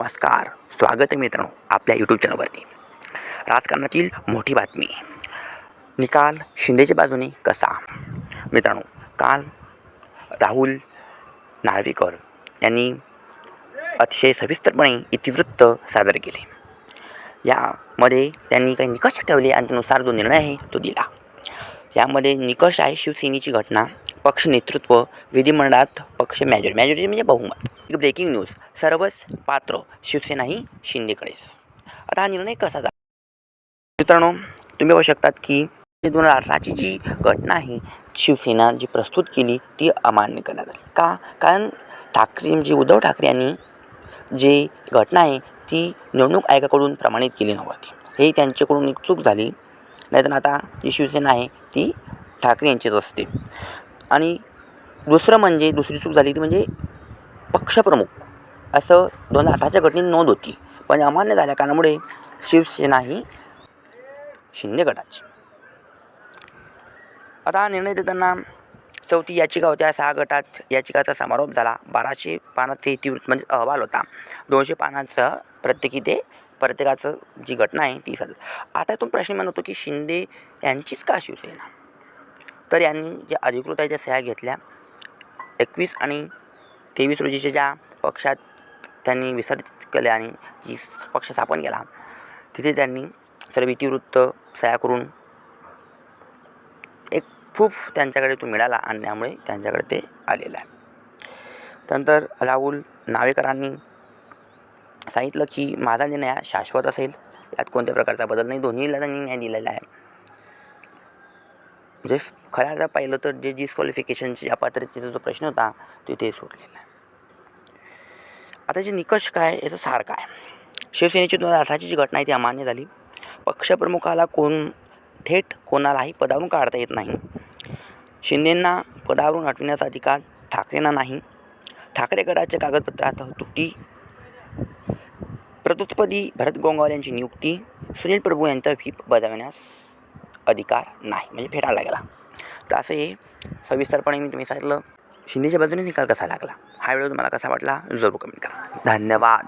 नमस्कार. स्वागत आहे मित्रांनो आपल्या यूट्यूब चॅनलवरती राजकारणातील मोठी बातमी. निकाल शिंदेच्या बाजूने कसा? मित्रांनो काल राहुल नार्वेकर यांनी अतिशय सविस्तरपणे इतिवृत्त सादर केले. यामध्ये त्यांनी काही निकष ठेवले आणि त्यानुसार जो निर्णय आहे तो दिला. यामध्ये निकष आहे शिवसेनेची घटना पक्ष नेतृत्व विधिमंडळात पक्ष मॅजॉरिटी मॅजॉरिटी म्हणजे बहुमत. एक ब्रेकिंग न्यूज सर्वच पात्र शिवसेना ही शिंदेकडेच. आता हा निर्णय कसा झाला? मित्रांनो तुम्ही पाहू शकतात की दोन हजार अठराची जी घटना आहे शिवसेना जी प्रस्तुत केली ती अमान्य करण्यात आली. का? कारण ठाकरे म्हणजे उद्धव ठाकरे यांनी जी घटना आहे ती निवडणूक आयोगाकडून प्रमाणित केली नव्हती. हे त्यांच्याकडून एक चूक झाली. नाहीतर आता जी शिवसेना आहे ती ठाकरे यांचीच असते. आणि दुसरं म्हणजे दुसरी चूक झाली ती म्हणजे पक्षप्रमुख. असं दोन हजार अठराच्या घटनेत नोंद होती. पण अमान्य झाल्या कारणामुळे शिवसेना ही शिंदे गटाची. आता निर्णय देताना चौथी याचिका होत्या. सहा गटात याचिकाचा समारोप झाला. बाराशे पानाचे इतिवृत्त म्हणजे अहवाल होता. दोनशे पानाचं प्रत्येकी ते प्रत्येकाचं जी घटना आहे ती सज आता तो प्रश्न म्हणतो की शिंदे यांचीच का शिवसेना? तर यांनी ज्या अधिकृत आहे त्या सह्या घेतल्या एकवीस आणि तेवीस रोजीच्या ज्या पक्षात त्यांनी विसर्जित केले आणि जी पक्ष स्थापन केला तिथे त्यांनी सर्व इतिवृत्त सह्या करून एक प्रूफ त्यांच्याकडे तो मिळाला आणि त्यामुळे त्यांच्याकडे ते आलेलं आहे. त्यानंतर राहुल नावेकरांनी सांगितलं की माझा निर्णय शाश्वत असेल. यात कोणत्या प्रकारचा बदल नाही. दोन्हीला त्यांनी न्याय दिलेला आहे. म्हणजे खऱ्या अर्थात पाहिलं तर जे डिस्क्वालिफिकेशनची अपात्रतेचा जो प्रश्न होता तो ते सोडलेला आहे. आता जे निकष काय याचं सार काय? शिवसेनेची दोन हजार अठराची जी घटना आहे ती अमान्य झाली. पक्षप्रमुखाला कोण थेट कोणालाही पदावरून काढता येत नाही. शिंदेंना पदावरून हटविण्याचा अधिकार ठाकरेंना नाही. ठाकरे गटाच्या कागदपत्रात तुटी. प्रतुत्पदी भरत गोंगावले यांची नियुक्ती. सुनील प्रभू यांचा व्हीप बजावण्यास अधिकार नाही म्हणजे फेटाळला गेला तर असं हे सविस्तरपणे मी तुम्ही सांगितलं. शिंदेच्या बाजूने निकाल कसा लागला? हा व्हिडिओ तुम्हाला कसा वाटला? जरूर कमेंट करा. धन्यवाद.